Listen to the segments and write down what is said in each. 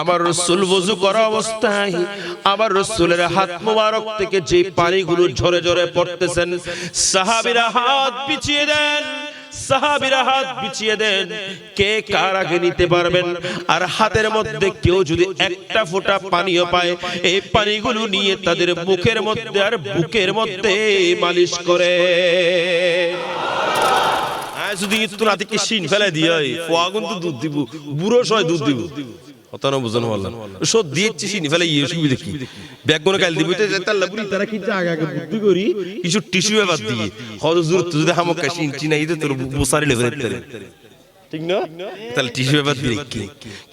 আমার রসুল বজু করা অবস্থায়, আমার রসুলের হাত মোবারক থেকে যে পানিগুলো ঝরে ঝরে পড়তেছেন, সাহাবিরা হাত পিছিয়ে দেন, সাহাবিরা হাত বিছিয়ে দেন, কে কার আগে নিতে পারবেন? আর হাতের মধ্যে কেউ যদি একটা ফোঁটা পানিও পায়, এই পানিগুলো নিয়ে তাদের মুখের মধ্যে আর বুকের মধ্যে মালিশ করে। আজ যদি একটু রাতে কি শিন ফেলে দিয়ে ফোয়াগুন তো দুধ দিব, বুড়ো সয় দুধ দিব। অতন বুঝানো পারলাম সব দিয়েছি শিনি ফেলে ইয়ে সুবিধা কি? ব্যাগ কোনো কাল দিবি তাল্লা বুড়ি তারা কি বুদ্ধি করি কিছু টিস্যু ব্যাপার দিয়ে। হয়তো জোর যদি হামক কাশি ইঞ্চি নাই তোর বুসারি লেভেল ঠিক না? তাহলে টিস্যু ব্যাপার দিয়ে কি?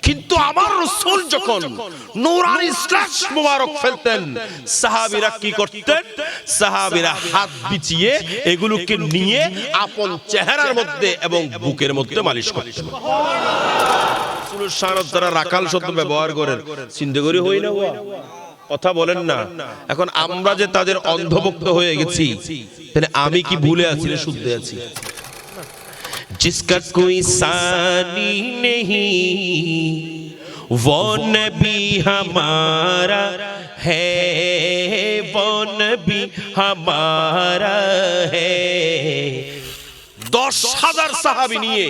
কিন্তু আমার রসুল যখন নূরানি স্ল্যাশ মোবারক ফেলতেন সাহাবীরা কি করতেন? সাহাবীরা হাত বিছিয়ে এগুলোকে নিয়ে আপন চেহারার মধ্যে এবং বুকের মধ্যে মালিশ করতেন। রাসূলের শানত যারা রাখাল শব্দ ব্যবহার করেন। চিন্তা করি হই না? কথা বলেন না। এখন আমরা যে তাদের অন্ধভক্ত হয়ে গেছি তাহলে আমি কি ভুলে আছি শুদ্ধে আছি? जिसका कोई सानी नहीं वो नबी हमारा है वो नबी हमारा है দশ হাজার সাহাবি নিয়ে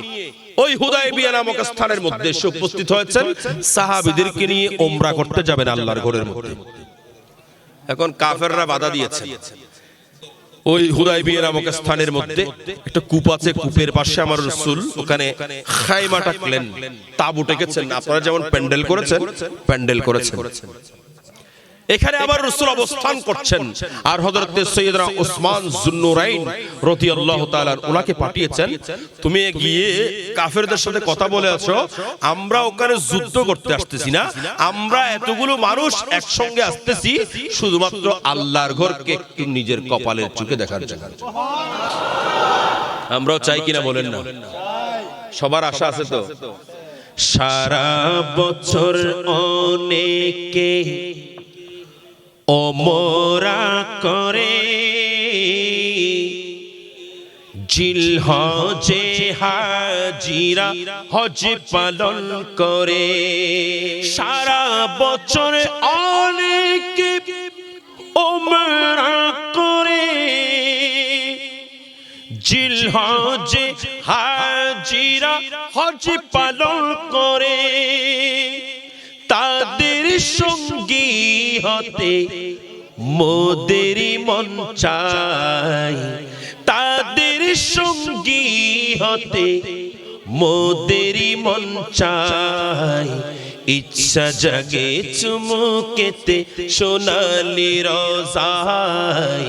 ওই হুদাইবিয়া নামক স্থানের মধ্যে এসে উপস্থিত হয়েছেন সাহাবিদেরকে নিয়ে ওমরা করতে যাবেন আল্লাহর ঘরের মধ্যে এখন কাফেররা বাধা দিয়েছে ওই হুদাইবিয়া নামক স্থানের মধ্যে একটা কূপ আছে, কূপের পাশে আমার রসুল, ওখানে খাইমা টাকলেন তাবু টেকেছেন। আপনারা যেমন প্যান্ডেল করেছেন প্যান্ডেল করেছেন। এখানে আবার রসুল অবস্থান করছেন। আর হযরত সৈয়দরা ওসমান জুন্নুরাইন রাদিয়াল্লাহু তাআলা ওনাকে পাঠিয়েছেন। তুমি গিয়ে কাফেরদের সাথে কথা বলে আছো আমরা ওখানে যুদ্ধ করতে আসতেছি না। আমরা এতগুলো মানুষ একসঙ্গে আসতেছি শুধুমাত্র আল্লাহর ঘরকে একটু নিজের কপালের চোখে দেখার জন্য। আমরাও চাই কিনা বলেন না? সবার আশা আছে তো? সারা বছর অনেকে ওমরা করে। জিল হজে হাজিরা, হজ পালন করে। সারা বছর অনেকে ওমরা করে। জিল হজে হাজিরা, হজ পালন করে। তাদের সঙ্গী হতে মোদেরই মন চাই। তাদের সঙ্গী হতে মোদেরই মন চাই। ইচ্ছা জাগে চুমুকেতে সোনালি রোজাই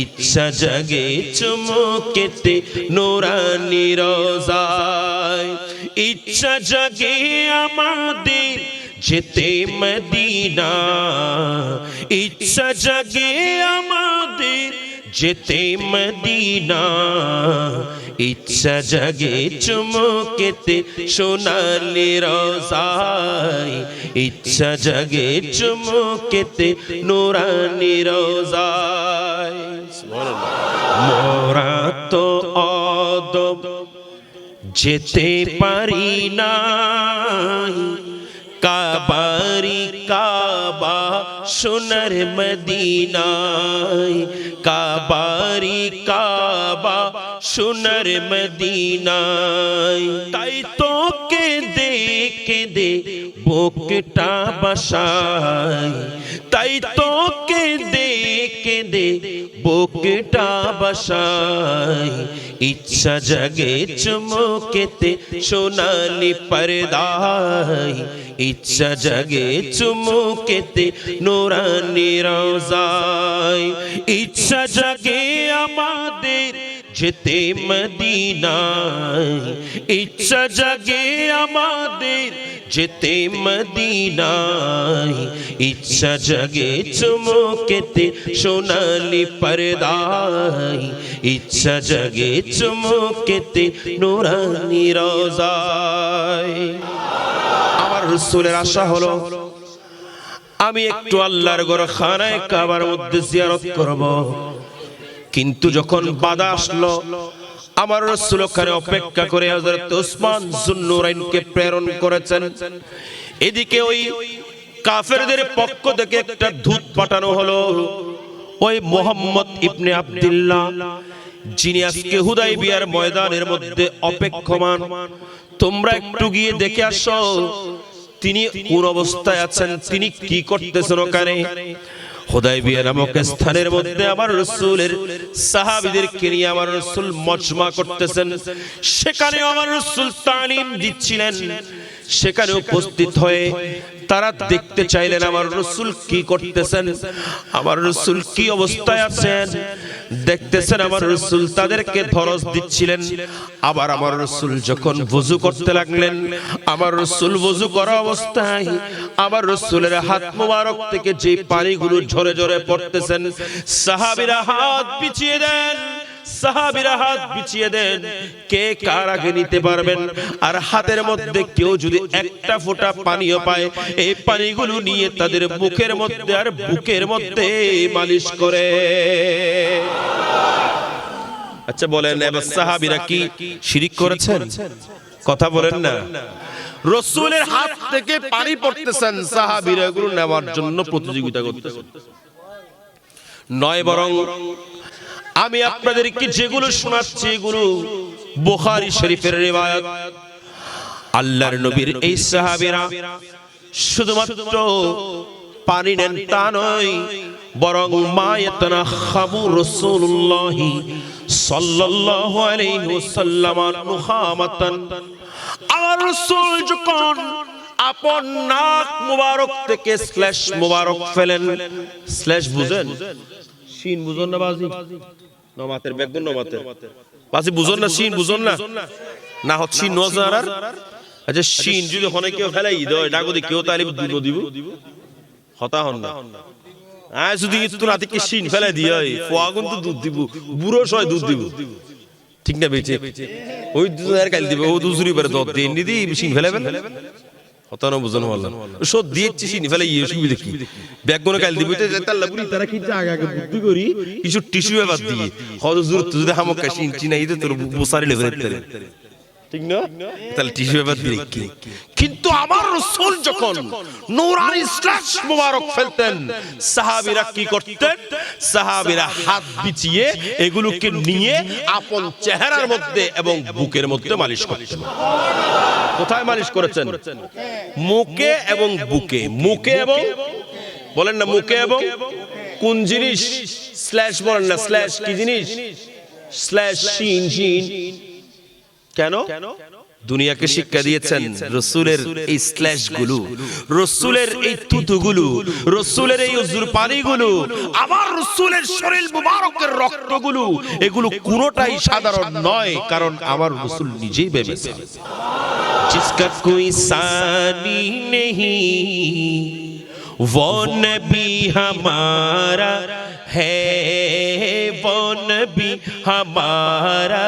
ইচ্ছা জাগে চুমুকেতে নোরানি রোজাই ইচ্ছা জাগে আমাদের যেতে মদিনা, ইচ্ছা জাগে আমাদের যেতে মদিনা, ইচ্ছা জাগে চুমুকেতে সোনালি রোজাই ইচ্ছা জাগে চুমুকেতে নুরানি রোজাই মোরা তো অদব যেতে পারি না কাবারি কাবা, সোনার মদিনায়। কাবারি কাবা, সোনার মদিনায়। তাই তোকে দেখে দে, বুকটা বাসায়। তাই তোকে দেখে দে বুকটা বসাই। ইচ্ছা জাগে চুমুকেতে সোনালি পরদাই। ইচ্ছা জাগে চুমুকেতে নোরানি রোজাই ইচ্ছা জাগে আমাদের যেতে মদিনায় ইচ্ছা জাগে আমাদের যেতে মদিনায়। ইচ্ছা জাগে চুমুকেতে সোনালি পর্দায়। ইচ্ছা জাগে চুমুকেতে নোরানি রোজায়। আমার রসুলের আশা হলো, আমি একটু আল্লাহর ঘর খানায় কাবার মধ্যে জিয়ারত করব। কিন্তু যখন বাধা আসলো আমার রসুল ওখানে অপেক্ষা করে হযরত উসমান জুন্নুরাইনকে প্রেরণ করেছেন। এদিকে ওই কাফেরদের পক্ষ থেকে একটা দূত পাঠানো হলো। ওই মোহাম্মদ ইবনে আব্দুল্লাহ যিনি আজকে হুদাই বিয়ার ময়দানের মধ্যে অপেক্ষমান। তোমরা একটু গিয়ে দেখে আসো। তিনি কোন অবস্থায় আছেন তিনি কি করতেছেন ওখানে? হুদাইবিয়া নামক স্থানের মধ্যে আমার রসুলের সাহাবিদেরকে নিয়ে আমার রসুল মজমা করতেছেন। সেখানে আমার রসুল তালিম দিচ্ছিলেন। সেখানে উপস্থিত হয়ে তারা দেখতে চাইলেন আমার রসুল কি করতেছেন? আমার রসুল কি অবস্থায় আছেন? দেখতেছেন আমার রসুল তাদেরকে ধরস দিচ্ছিলেন। আবার আমার রসুল যখন বুজু করতে লাগলেন, আমার রসুল বুজু করা অবস্থায় আমার রসুলের হাত মোবারক থেকে যে পানিগুলো ঝরে ঝরে পড়তেছেন, সাহাবিরা হাত পিছিয়ে দেন। সাহাবিরা হাত বিছিয়ে দেন। কে কার আগে নিতে পারবেন? আর হাতের মধ্যে কেউ যদি একটা ফোঁটা পানিও পায়, এই পানিগুলো নিয়ে তাদের মুখের মধ্যে আর বুকের মধ্যে মালিশ করে। আচ্ছা বলেন, এবার সাহাবিরা কি শিরিক করেছেন? কথা বলেন না। রসুলের হাত থেকে পানি পড়তেছেন, সাহাবিরা এগুলো নেওয়ার জন্য প্রতিযোগিতা করতেছেন। নয় বরং আমি আপনাদেরকে যেগুলো শোনাচ্ছি এগুলো বুখারী শরীফের রিওয়ায়াত। আল্লাহর নবীর এই সাহাবীরা শুধুমাত্র পানি নেন তা নয় বরং মায়াতনা খাবু রাসূলুল্লাহি সাল্লাল্লাহু আলাইহি ওয়াসাল্লাম মুহামাতান আমার রাসূল যখন আপন নাক মুবারক থেকে স্ল্যাশ মুবারক ফেলেন স্ল্যাশ বুঝেন? শিন বুঝন না বাজি? নমাতের বেগুন নমাতের। বাজি বুঝন না শিন বুঝন না? না হচ্ছে শিন নজার আর আচ্ছা শিন যদি হনে কেউ ফেলাই দয় ডাগদি কেউ তাহলে দিব দিব। হতা হন না। আয় যদি তো রাতে কি শিন ফেলাই দিয়ে ফোয়াগুন তো দুধ দিব। বুড়ো সয় দুধ দিব। ঠিক না বেঁচে? ওই দুধ আর কাল দিবে ও পারে দত দিয়ে নিদি শিন ফেলে ফেলে হতানো বুঝানো পারলাম সব দিয়েছি শিনি ফেলে ইয়ে সুবিধা কি? ব্যাগ কোনে কাল দিবি তাল্লা বুড়ি তারা কি আগে আগে বুদ্ধি করি? কিছু টিস্যু ব্যাপার দিয়ে। হজুর জোর যদি হামক কাশি ইঞ্চি নাই তোর বসারি লেভেল ঠিক না? তাহলে টিস্যু ব্যাপার দিয়ে কি কিন্তু আমার রসুল যখন নূরানি স্ল্যাশ মোবারক ফেলতেন সাহাবীরা কি করতেন? সাহাবীরা হাত বিছিয়ে এগুলোকে নিয়ে আপন চেহারার মধ্যে এবং বুকের মধ্যে মালিশ করতেন। কোথায় মালিশ করেছেন? মুখে এবং বুকে। মুখে এবং বলেন না মুখে এবং কোন জিনিস? স্ল্যাশ বলেন না স্ল্যাশ কি জিনিস? স্ল্যাশ শিন শিন। কেন দুনিয়াকে শিক্ষা দিয়েছেন রসুলের এই স্ল্যাশ গুলো রসুলের এই তুতুগুলো রসুলের এই উজুর পানিগুলো আমার রসুলের শরীর মুবারকের রক্তগুলো এগুলো কোনোটাই সাধারণ নয় কারণ আমার রসুল নিজেই ভেবেছেন जिसका कोई सानी नहीं वो नबी हमारा है वो नबी हमारा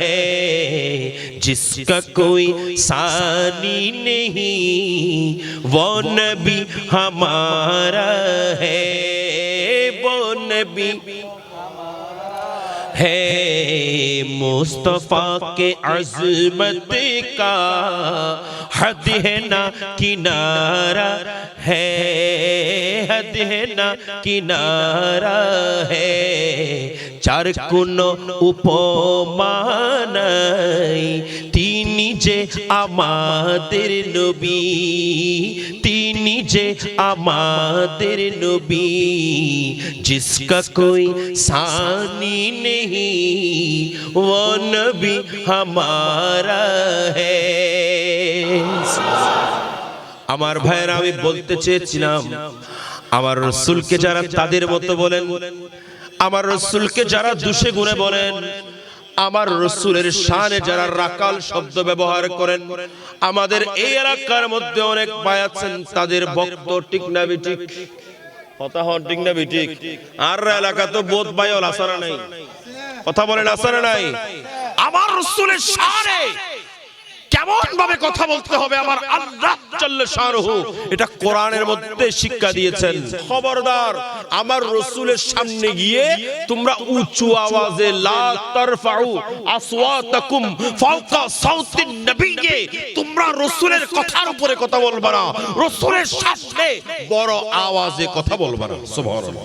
है जिसका कोई सानी नहीं। वो नबी हमारा है वो नबी है। मुस्तफ़ा के अजमत का हद है ना किनारा है हद है ना किनारा है। চার কোন উপমানাই তিনি যে আমাদের নবী তিনি যে আমাদের নবী जिसका कोई सानी नहीं वो नबी हमारा है আমার ভাইয়েরা আমি বলতে চেয়েছিলাম আমার রসুলকে যারা তাদের মতো বলেন আমার রসুলকে যারা দুষে গুণে বলেন, আমার রসুলের শানে যারা রাকাল শব্দ ব্যবহার করেন, আমাদের এই এলাকার মধ্যে অনেক আছেন, তাদের বক্ত ঠিক না ঠিক? কথা হন ঠিক না ঠিক? আর এলাকা তো বোধ বায়ল আসারা নাই। কথা বলেন আসারা নাই? আমার রসুলের শানে কেমন ভাবে কথা বলতে হবে আমার আল্লাহ শাহরুহু এটা কোরআনের মধ্যে শিক্ষা দিয়েছেন। খবরদার আমার রসুলের সামনে গিয়ে তোমরা উঁচু আওয়াজে লা তারফাউ আসওয়াতাকুম ফাওকা সাউতিন নবীকে তোমরা রসুলের কথার উপরে কথা বলবা না। রসুলের সামনে বড় আওয়াজে কথা বলবা না। সুবহানাল্লাহ।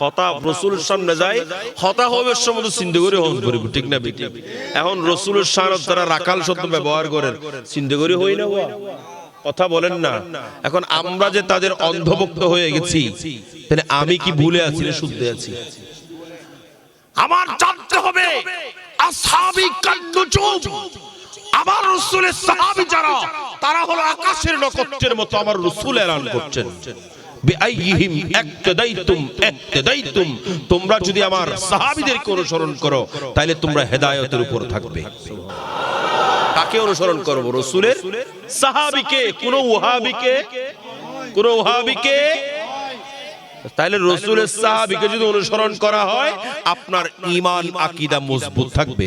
হতা রসুলের সামনে যায় হতা হবে সময় চিন্তা করে করিব ঠিক না বেটি? এখন রসুলের সামনে তারা রাখাল শব্দ ব্যবহার করেন চিন্তা হই না কথা বলেন না। এখন আমরা যে তাদের অন্ধভক্ত হয়ে গেছি, তাহলে আমি কি ভুলে আছি না শুদ্ধে আছি? আমার জানতে হবে আসহাবি কান্নুজুম আমার রসুলের সাহাবী যারা, তারা হলো আকাশের নক্ষত্রের মতো আমার রসুল এলান করছেন। বিআইহিম ইক্তাদাইতুম ইক্তাদাইতুম তোমরা যদি আমার সাহাবীদেরকে অনুসরণ করো তাহলে তোমরা হেদায়েতের উপর থাকবে। কাকে অনুসরণ করব? রসুলের সাহাবীকে? কোন ওহাবিকে? কোন ওহাবিকে? তাহলে রসুলের সাহাবীকে যদি অনুসরণ করা হয়, আপনার ঈমান, আকীদা মজবুত থাকবে।